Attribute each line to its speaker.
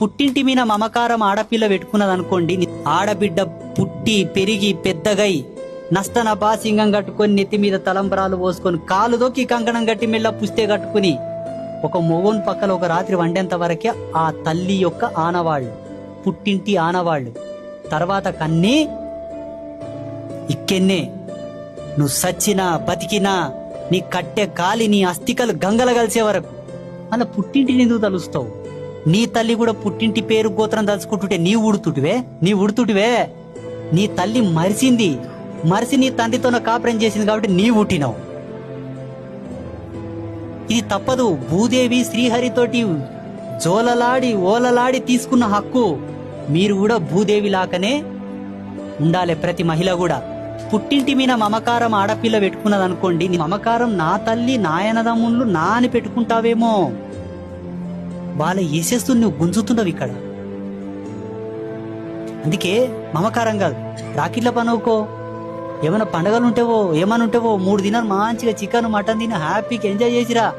Speaker 1: పుట్టింటి మీద మమకారం ఆడపిల్ల పెట్టుకున్నది అనుకోండి ఆడబిడ్డ పుట్టి పెరిగి పెద్దగై నష్టన బాసింగం కట్టుకొని నెత్తి మీద తలంబరాలు పోసుకొని కాలు దొక్కి కంకణం గట్టి మెల్ల పుస్తే కట్టుకుని ఒక మొగోన్ పక్కల ఒక రాత్రి వండేంత వరకే ఆ తల్లి యొక్క ఆనవాళ్ళు పుట్టింటి ఆనవాళ్ళు. తర్వాత కన్నీ ఇక్కెన్నే నువ్వు సచ్చినా బతికినా నీ కట్టె కాలి నీ అస్థికలు గంగల కలిసే వరకు. అలా పుట్టింటిని ఎందుకు తలుస్తావు? నీ తల్లి కూడా పుట్టింటి పేరు గోత్రం దలుచుకుంటుంటే నీ ఉడుతుటివే? నీ ఉడుతుటివే? నీ తల్లి మరిసింది. మరిసి నీ తండ్రితోన కాపురం చేసింది కాబట్టి నీ పుట్టినావు ఇది తప్పదు. భూదేవి శ్రీహరితోటి జోలలాడి ఓలలాడి తీసుకున్న హక్కు. మీరు కూడా భూదేవి లాకనే ఉండాలి ప్రతి మహిళ కూడా. పుట్టింటి మీద మమకారం ఆడపిల్ల పెట్టుకున్నది అనుకోండి నీ మమకారం నా తల్లి నాయనదమ్ముళ్ళు నా అని పెట్టుకుంటావేమో. వాళ్ళ వేసేస్తూ నువ్వు గుంజుతున్నావు ఇక్కడ. అందుకే మమకారం కాదు. రాకిట్ల పనుకో ఏమైనా పండగలు ఉంటేవో ఏమైనా ఉంటేవో మూడు దినాలు మంచిగా చికెన్ మటన్ తిని హ్యాపీగా ఎంజాయ్ చేసిరా.